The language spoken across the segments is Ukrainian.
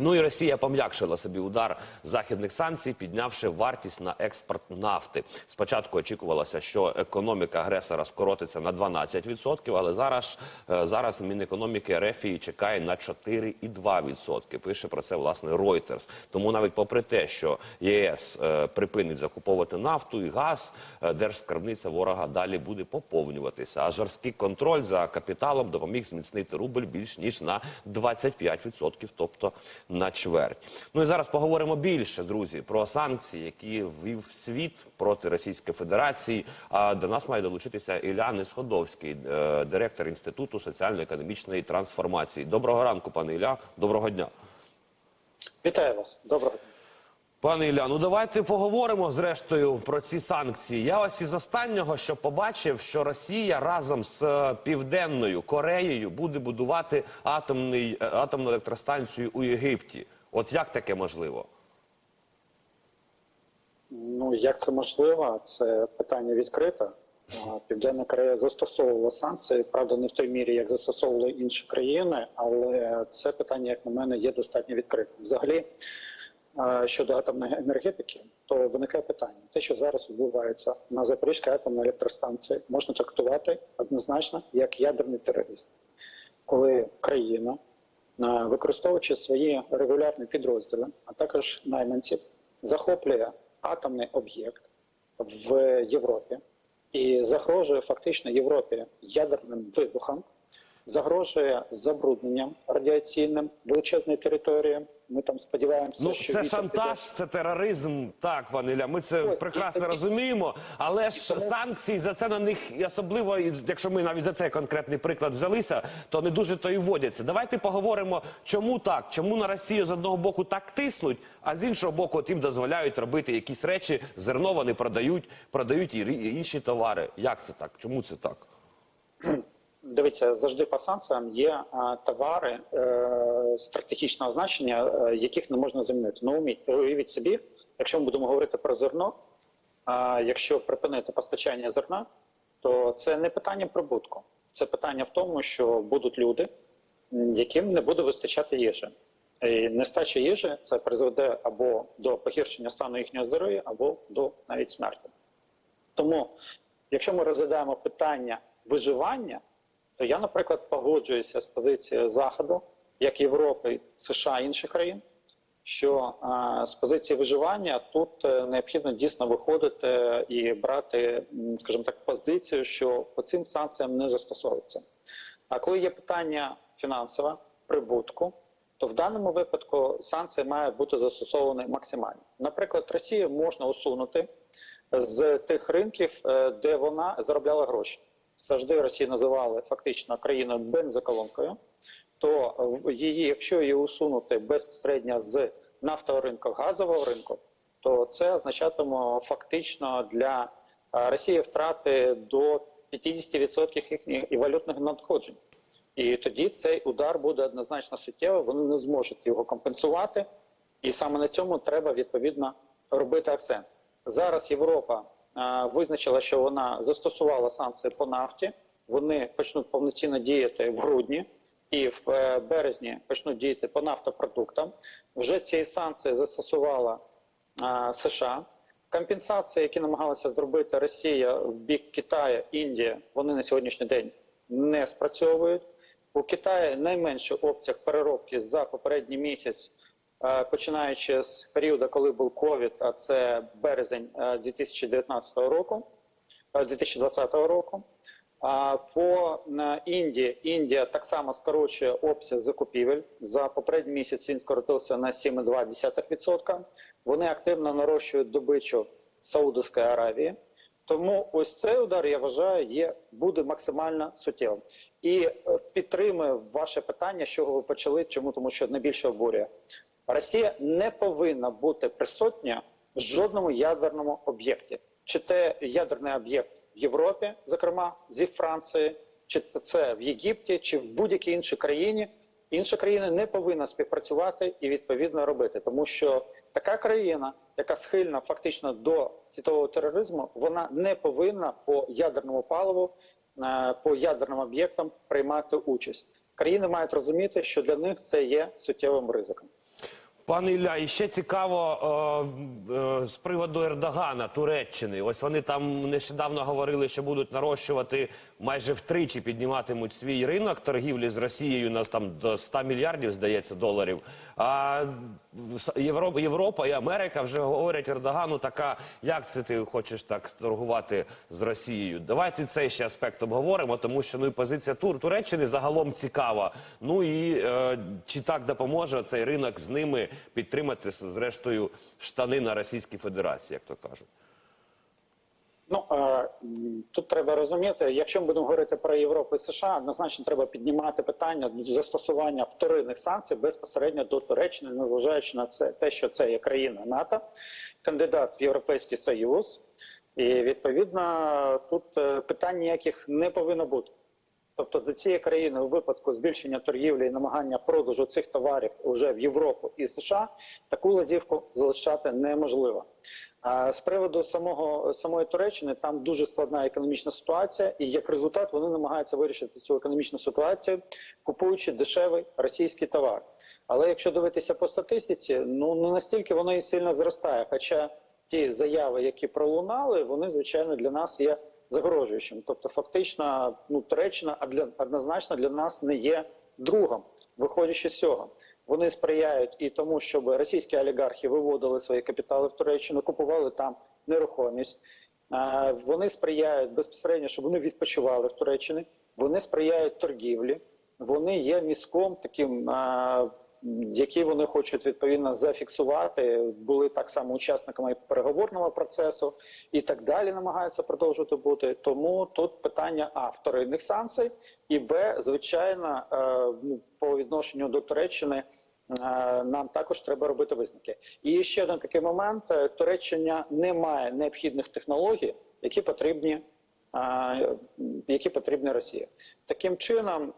Ну і Росія пом'якшила собі удар західних санкцій, піднявши вартість на експорт нафти. Спочатку очікувалося, що економіка агресора скоротиться на 12%, але зараз, е, зараз Мінекономіки РФ її чекає на 4,2%. Пише про це власне Reuters. Тому навіть попри те, що ЄС е, припинить закуповувати нафту і газ, е, держскарбниця ворога далі буде поповнюватися. А жорсткий контроль за капіталом допоміг зміцнити рубль більш ніж на 25%, тобто на чверть. Ну і зараз поговоримо більше, друзі, про санкції, які ввів світ проти Російської Федерації. А до нас має долучитися Ілля Несходовський, е, директор інституту соціально-економічної трансформації. Доброго ранку, пане Ілля. Доброго дня. Вітаю вас. Доброго дня. Пане Ілля, ну давайте поговоримо зрештою про ці санкції. Я ось із останнього, що побачив, що Росія разом з е, Південною Кореєю буде будувати атомний, е, атомну електростанцію у Єгипті. От як таке можливо? Ну як це можливо? Це питання відкрите. Південна Корея застосовувала санкції, правда, не в той мірі, як застосовували інші країни, але це питання, як на мене, є достатньо відкритим. Взагалі, щодо атомної енергетики, то виникає питання: те, що зараз відбувається на Запорізькій атомній електростанції, можна трактувати однозначно як ядерний тероризм, коли країна, використовуючи свої регулярні підрозділи, а також найманців, захоплює атомний об'єкт в Європі і загрожує фактично Європі ядерним вибухом, загрожує забрудненням радіаційним величезної території. Ми там сподіваємося, Ну, що це шантаж, це тероризм. Так, пане Ілля, ми це Ось, прекрасно і- розуміємо. Але ж тому- санкції за це на них особливо, якщо ми навіть за цей конкретний приклад взялися, то не дуже то і вводяться. Давайте поговоримо, чому так, чому на Росію з одного боку так тиснуть, а з іншого боку, от їм дозволяють робити якісь речі, зерно вони продають, продають і інші товари. Як це так? Чому це так? Дивіться, завжди по санкціям є товари е, стратегічного значення, е, яких не можна замінити. Ну, уявіть собі, якщо ми будемо говорити про зерно, якщо припинити постачання зерна, то це не питання прибутку, це питання в тому, що будуть люди, яким не буде вистачати їжі. І нестача їжі це призведе або до погіршення стану їхнього здоров'я, або до навіть смерті. Тому, якщо ми розглядаємо питання виживання, то я, наприклад, погоджуюся з позицією Заходу, як Європи, США і інших країн, що з позиції виживання тут е, необхідно дійсно виходити і брати, скажімо так, позицію, що по цим санкціям не застосовується. А коли є питання фінансове, прибутку, то в даному випадку санкції мають бути застосовані максимально. Наприклад, Росію можна усунути з тих ринків, е, де вона заробляла гроші. Завжди Росію називали фактично країною бензоколонкою. То її, якщо її усунути безпосередньо з нафтового ринку, газового ринку, то це означатиме фактично для е, Росії втрати до 50% їхніх і валютних надходжень. І тоді цей удар буде однозначно суттєвий, вони не зможуть його компенсувати. І саме на цьому треба відповідно робити акцент. Зараз Європа визначила, що вона застосувала санкції по нафті. Вони почнуть повноцінно діяти в грудні і в е, березні почнуть діяти по нафтопродуктам. Вже ці санкції застосувала США. Компенсації, які намагалася зробити Росія в бік Китаю, Індія, вони на сьогоднішній день не спрацьовують. У Китаї найменший обсяг переробки за попередній місяць, починаючи з періоду, коли був ковід, а це березень е, 2019 року, е, 2020 року. А по е, Індії Індія так само скорочує обсяг закупівель. За попередній місяць він скоротився на 7,2%. Вони активно нарощують добичу Саудовської Аравії. Тому ось цей удар, я вважаю, є буде максимально суттєвим. І е, підтримую ваше питання, з чого ви почали. Чому тому, що найбільше обурює Росія не повинна бути присутня в жодному ядерному об'єкті, чи те ядерний об'єкт в Європі, зокрема зі Франції, чи це- в Єгипті, чи в будь-якій іншій країні. Інша країна не повинна співпрацювати і відповідно робити, тому що така країна, яка схильна фактично до світового тероризму, вона не повинна по ядерному паливу, е, по ядерним об'єктам приймати участь. країни мають розуміти, що для них це є суттєвим ризиком. Пане Ілля, і ще цікаво е, е, з приводу Ердогана, Туреччини. Ось вони там нещодавно говорили, що будуть нарощувати майже втричі підніматимуть свій ринок торгівлі з Росією на там до 100 мільярдів, здається, доларів. А Європа, Європа і Америка вже говорять Ердогану, така як це ти хочеш так торгувати з Росією? Давайте цей ще аспект обговоримо, тому що ну і позиція Тур Туреччини загалом цікава. Ну і е, чи так допоможе цей ринок з ними підтримати зрештою штани на Російській Федерації, як то кажуть. Ну е, тут треба розуміти, якщо ми будемо говорити про Європу і США, однозначно треба піднімати питання застосування вторинних санкцій безпосередньо до Туреччини, незважаючи на це те, що це є країна НАТО, кандидат в Європейський Союз, і відповідно тут е, питань ніяких не повинно бути. Тобто до цієї країни у випадку збільшення торгівлі і намагання продажу цих товарів уже в Європу і США таку лазівку залишати неможливо. А з приводу самого самої Туреччини там дуже складна економічна ситуація, і як результат вони намагаються вирішити цю економічну ситуацію, купуючи дешевий російський товар. Але якщо дивитися по статистиці, ну не настільки воно і сильно зростає. Хоча ті заяви, які пролунали, вони звичайно для нас є загрожуючим. Тобто, фактично, ну Туреччина а для однозначно для нас не є другом, виходячи з цього. Вони сприяють і тому, щоб російські олігархи виводили свої капітали в Туреччину, купували там нерухомість. Вони сприяють безпосередньо, щоб вони відпочивали в Туреччині. Вони сприяють торгівлі. Вони є міском таким, який вони хочуть відповідно зафіксувати. Були так само учасниками переговорного процесу і так далі намагаються продовжувати бути. Тому тут питання а вторинних санкцій, і б, звичайно, е, ну, по відношенню до Туреччини. е, Нам також треба робити висновки. І ще один такий момент: Туреччина не має необхідних технологій, які потрібні, які потрібні Росії. Таким чином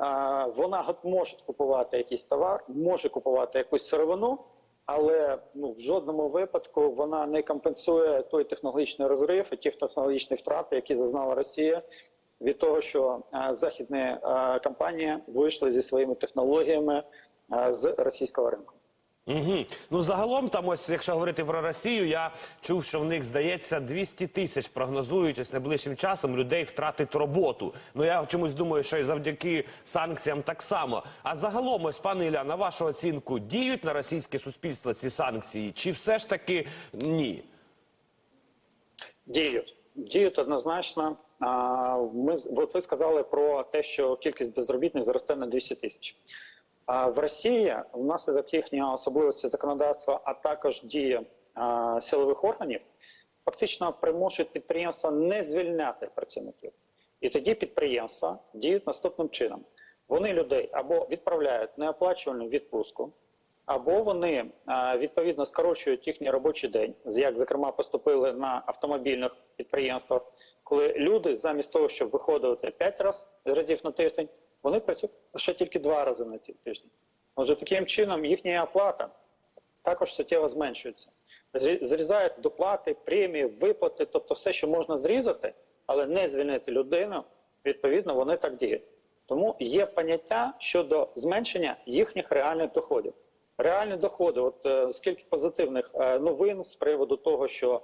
вона може купувати якийсь товар, може купувати якусь сировину, але ну в жодному випадку вона не компенсує той технологічний розрив і ті технологічні втрати, які зазнала Росія. Від того, що західні компанії вийшли зі своїми технологіями з російського ринку. Угу. Ну загалом там, ось якщо говорити про Росію, я чув, що в них здається 200 тисяч прогнозують ось найближчим часом людей втратить роботу. Ну я чомусь думаю, що і завдяки санкціям так само. А загалом, ось пане Ілля, на вашу оцінку, діють на російське суспільство ці санкції, чи все ж таки ні? Діють. Діють однозначно. Ми от ви сказали про те, що кількість безробітних зросте на 200 тисяч. В Росії внаслідок їхньої особливості законодавства, а також дії силових органів, фактично примушують підприємства не звільняти працівників. І тоді підприємства діють наступним чином: вони людей або відправляють неоплачувальну відпустку, або вони відповідно скорочують їхній робочий день, як зокрема поступили на автомобільних підприємствах, коли люди замість того, щоб виходити 5 раз, разів на тиждень, вони працюють лише тільки два рази на тиждень. Отже, таким чином їхня оплата також суттєво зменшується. Зрізають доплати, премії, виплати, тобто все, що можна зрізати, але не звільнити людину, відповідно, вони так діють. Тому є поняття щодо зменшення їхніх реальних доходів. Реальні доходи, от е, скільки позитивних е, новин з приводу того, що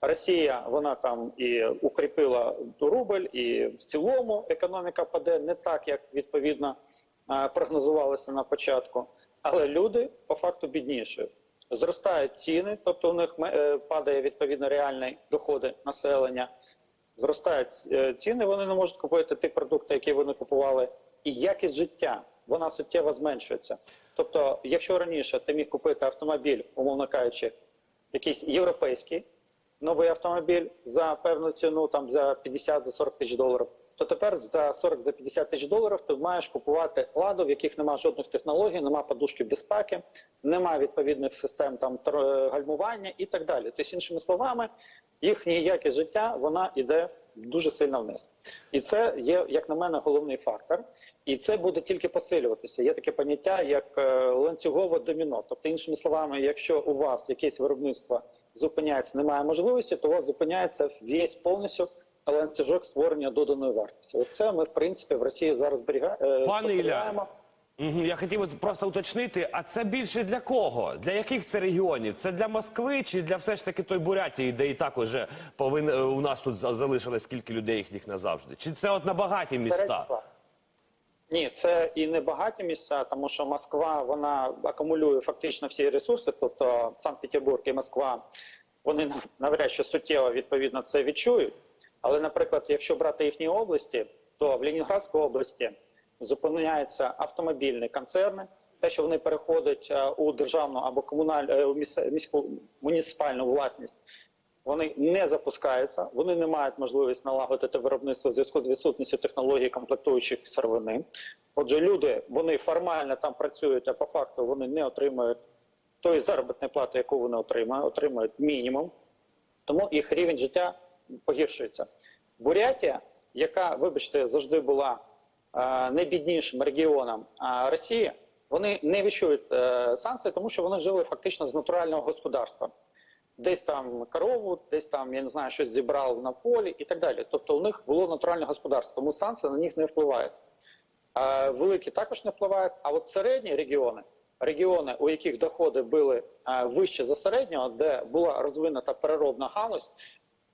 Росія вона там і укріпила рубль, і в цілому економіка паде не так, як відповідно е, прогнозувалося на початку. Але люди по факту біднішають. Зростають ціни, тобто у них е, падає відповідно реальні доходи населення. Зростають е, ціни, вони не можуть купити ті продукти, які вони купували, і якість життя вона суттєво зменшується. Тобто, якщо раніше ти міг купити автомобіль, умовно кажучи, якийсь європейський новий автомобіль за певну ціну, там за 50 за 40 тисяч доларів, то тепер за 40 за 50 тисяч доларів ти маєш купувати ладу, в яких немає жодних технологій, немає подушки безпеки, немає відповідних систем там тр- гальмування і так далі. Тобто, іншими словами, їхня якість життя вона йде дуже сильно вниз, і це є, як на мене, головний фактор. І це буде тільки посилюватися. Є таке поняття як е, ланцюгове доміно. Тобто, іншими словами, якщо у вас якесь виробництво зупиняється, немає можливості, то у вас зупиняється весь повністю ланцюжок створення доданої вартості. Оце ми в принципі в Росії зараз зберіга... е, Пане Ілля. Мгм, Я хотів от просто уточнити, а це більше для кого? Для яких це регіонів? Це для Москви чи для все ж таки той Бурятії, де і так уже повин... е, у нас тут за- залишилось скільки людей їхніх назавжди? Чи це от на багаті міста? Перечисла. Ні, це і не багаті місця, тому що Москва вона акумулює фактично всі ресурси. Тобто Санкт-Петербург і Москва вони нав- навряд чи суттєво відповідно це відчують. Але, наприклад, якщо брати їхні області, то в Ленінградській області зупиняються автомобільні концерни. Те, що вони переходять е, у державну або комунальну е, міську муніципальну власність, вони не запускаються, вони не мають можливість налагодити виробництво в зв'язку з відсутністю технологій комплектуючих сировини. Отже, люди вони формально там працюють, а по факту вони не отримують тої заробітної плати, яку вони отримують, отримують мінімум. Тому їх рівень життя погіршується. Бурятія, яка, вибачте, завжди була найбіднішим регіоном е, Росії, вони не відчують е, санкції, тому що вони жили фактично з натурального господарства. Десь там корову, десь там, я не знаю, щось зібрав на полі і так далі. Тобто у них було натуральне господарство, тому санкції на них не впливають. Великі також не впливають. А от середні регіони, регіони, у яких доходи були е, вище за середнього, де була розвинута переробна галузь,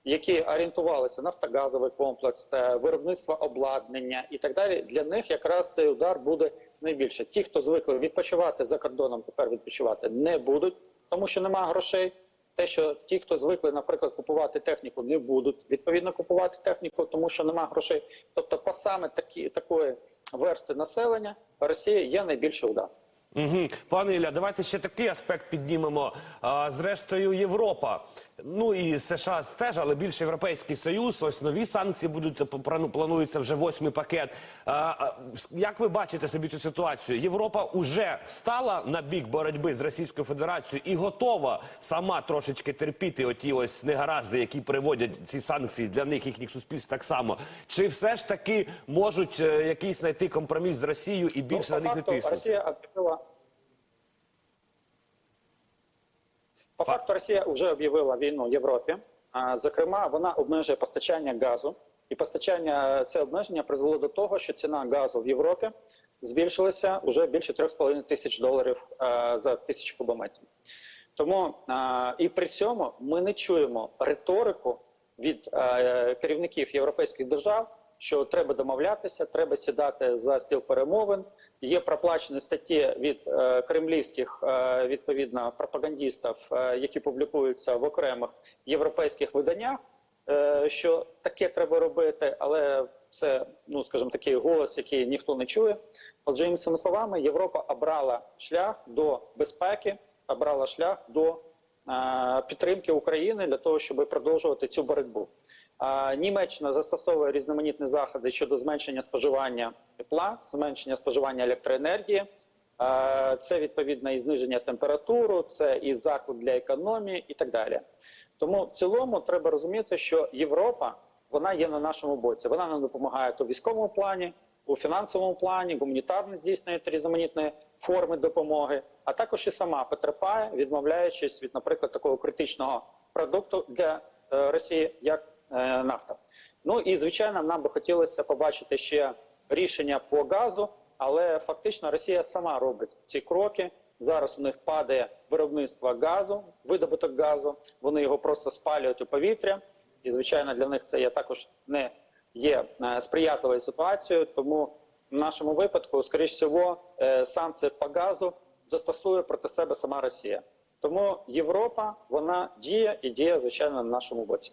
які орієнтувалися нафтогазовий комплекс, е, виробництво обладнання і так далі. Для них якраз цей удар буде найбільше. Ті, хто звикли відпочивати за кордоном, тепер відпочивати не будуть, тому що немає грошей. Те, що ті, хто звикли, наприклад, купувати техніку, не будуть відповідно купувати техніку, тому що немає грошей. Тобто, по саме такі такої версти населення Росія є найбільший удар. Угу. Пане Ілля, давайте ще такий аспект піднімемо. А, зрештою, Європа, ну і США теж, але більше Європейський Союз. Ось нові санкції будуть плану- планується вже восьмий пакет. А, як ви бачите собі цю ситуацію? Європа уже стала на бік боротьби з Російською Федерацією і готова сама трошечки терпіти оті ось негаразди, які приводять ці санкції для них, їхніх суспільств так само. Чи все ж таки можуть е, якийсь знайти компроміс з Росією і більше Ну, на них не тиснути? Росія об'явила. По факту Росія вже об'явила війну Європі. Зокрема, вона обмежує постачання газу, і постачання це обмеження призвело до того, що ціна газу в Європі збільшилася вже більше 3,5 тисяч доларів е, за тисячу кубометрів. Тому е, і при цьому ми не чуємо риторику від е, керівників європейських держав, що треба домовлятися, треба сідати за стіл перемовин. Є проплачені статті від е, кремлівських е, відповідно пропагандистів, е, які публікуються в окремих європейських виданнях. е, Що таке треба робити, але це, ну скажімо, такий голос, який ніхто не чує. Отже, іншими словами, Європа обрала шлях до безпеки, обрала шлях до е, підтримки України для того, щоб продовжувати цю боротьбу. Німеччина застосовує різноманітні заходи щодо зменшення споживання тепла, зменшення споживання електроенергії. Це відповідно і зниження температури, це і заклик для економії, і так далі. Тому в цілому треба розуміти, що Європа вона є на нашому боці. Вона нам допомагає в військовому плані, у фінансовому плані, гуманітарно здійснює різноманітні форми допомоги, а також і сама потерпає, відмовляючись від, наприклад, такого критичного продукту для е, Росії, як нафта. Ну і звичайно, нам би хотілося побачити ще рішення по газу, але фактично Росія сама робить ці кроки. Зараз у них падає виробництво газу, видобуток газу. Вони його просто спалюють у повітря, і звичайно для них це є також не є е, сприятливою ситуацією. Тому в нашому випадку, скоріш всього, е, санкції по газу застосує проти себе сама Росія. Тому Європа вона діє і діє звичайно на нашому боці.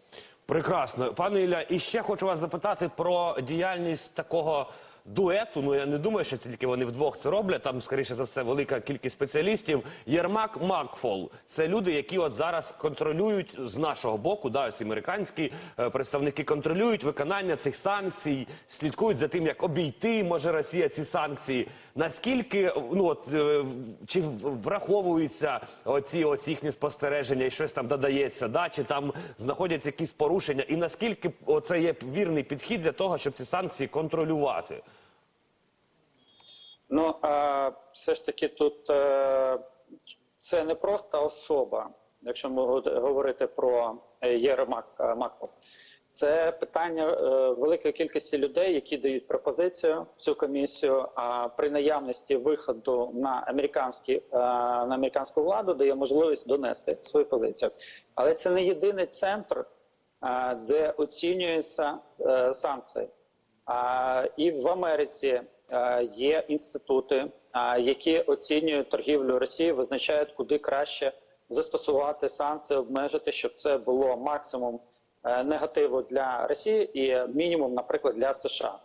Прекрасно, пане Ілля, і ще хочу вас запитати про діяльність такого дуету. Ну я не думаю, що тільки вони вдвох це роблять. Там, скоріше за все, велика кількість спеціалістів. Єрмак Макфол це люди, які от зараз контролюють з нашого боку, да, ось американські е, представники контролюють виконання цих санкцій, слідкують за тим, як обійти може Росія ці санкції. Наскільки ну от е, чи враховуються оці ось їхні спостереження і щось там додається, да чи там знаходяться якісь порушення, і наскільки це є вірний підхід для того, щоб ці санкції контролювати? Ну а все ж таки тут е, це не просто особа, якщо ми говорити про е, Єрмак Маков. Це питання е, великої кількості людей, які дають пропозицію цю комісію. А при наявності виходу на американські е, на американську владу дає можливість донести свою позицію. Але це не єдиний центр, е, де оцінюються санкції. І в Америці є інститути, які оцінюють торгівлю Росії, визначають, куди краще застосувати санкції, обмежити, щоб це було максимум негативу для Росії і мінімум, наприклад, для США.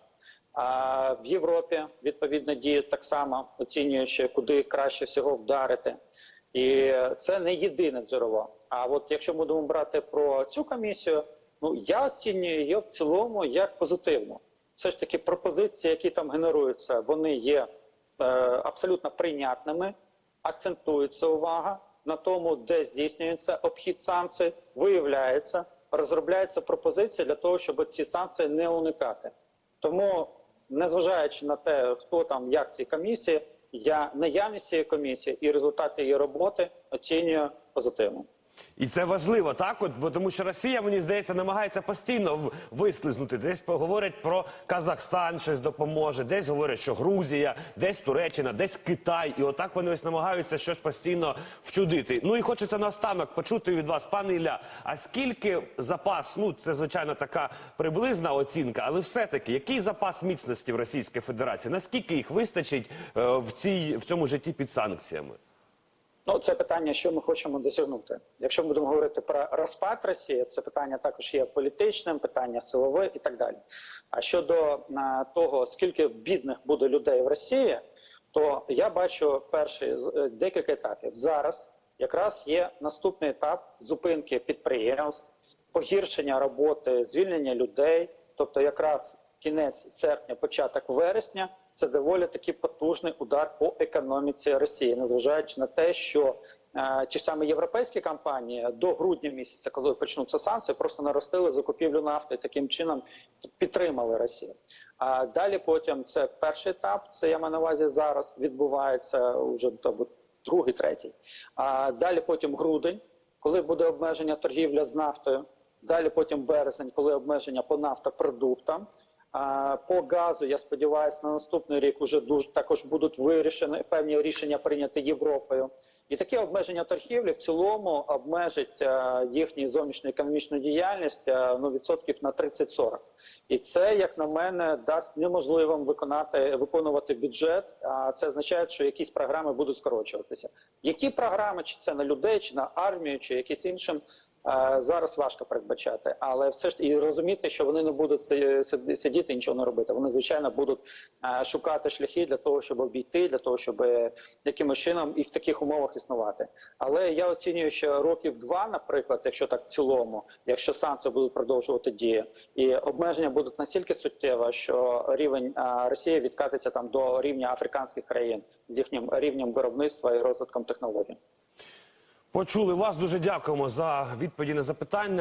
А в Європі відповідно діють так само, оцінюючи, куди краще всього вдарити. І це не єдине джерело. А от якщо будемо брати про цю комісію, ну я оцінюю її в цілому як позитивну. Все ж таки пропозиції, які там генеруються, вони є е, абсолютно прийнятними. Акцентується увага на тому, де здійснюється обхід санкцій, виявляється, розробляється пропозиція для того, щоб ці санкції не уникати. Тому, незважаючи на те, хто там як ці комісії, я наявність цієї комісії і результати її роботи оцінюю позитивно. І це важливо, так от, бо тому що Росія, мені здається, намагається постійно вислизнути. Десь говорять про Казахстан, щось допоможе, десь говорять, що Грузія, десь Туреччина, десь Китай. І отак вони ось намагаються щось постійно вчудити. Ну і хочеться наостанок почути від вас, пане Ілля, а скільки запас, ну це звичайно така приблизна оцінка, але все-таки який запас міцності в Російській Федерації? Наскільки їх вистачить е, в цій в цьому житті під санкціями? Ну, це питання, що ми хочемо досягнути. Якщо ми будемо говорити про розпад Росії, це питання також є політичним, питання силове і так далі. А щодо а, того, скільки бідних буде людей в Росії, то я бачу перший з- е, декілька етапів. Зараз якраз є наступний етап зупинки підприємств, погіршення роботи, звільнення людей, тобто якраз кінець серпня, початок вересня. Це доволі таки потужний удар по економіці Росії, незважаючи на те, що е, ті ж самі європейські компанії до грудня місяця, коли почнуться санкції, просто наростили закупівлю нафти і таким чином підтримали Росію. А далі потім це перший етап. Це я маю на увазі зараз відбувається вже тобто, другий, третій. А далі потім грудень, коли буде обмеження торгівля з нафтою. Далі потім березень, коли обмеження по нафтопродуктам. По газу я сподіваюся, на наступний рік вже дуже також будуть вирішені певні рішення прийняті Європою. І таке обмеження торгівлі в цілому обмежить е, їхню зовнішню економічну діяльність е, ну відсотків на 30-40. І це, як на мене, дасть неможливим виконати виконувати бюджет. А це означає, що якісь програми будуть скорочуватися. Які програми, чи це на людей, чи на армію, чи якісь іншим. Зараз важко передбачати, але все ж і розуміти, що вони не будуть си- си- сидіти і нічого не робити. Вони звичайно будуть шукати шляхи для того, щоб обійти, для того, щоб е, якимось чином і в таких умовах існувати. Але я оцінюю, що років два, наприклад, якщо так в цілому, якщо санкції будуть продовжувати дію, і обмеження будуть настільки суттєві, що рівень Росії відкатиться там до рівня африканських країн з їхнім рівнем виробництва і розвитком технологій. Почули вас. Дуже дякуємо за відповіді на запитання.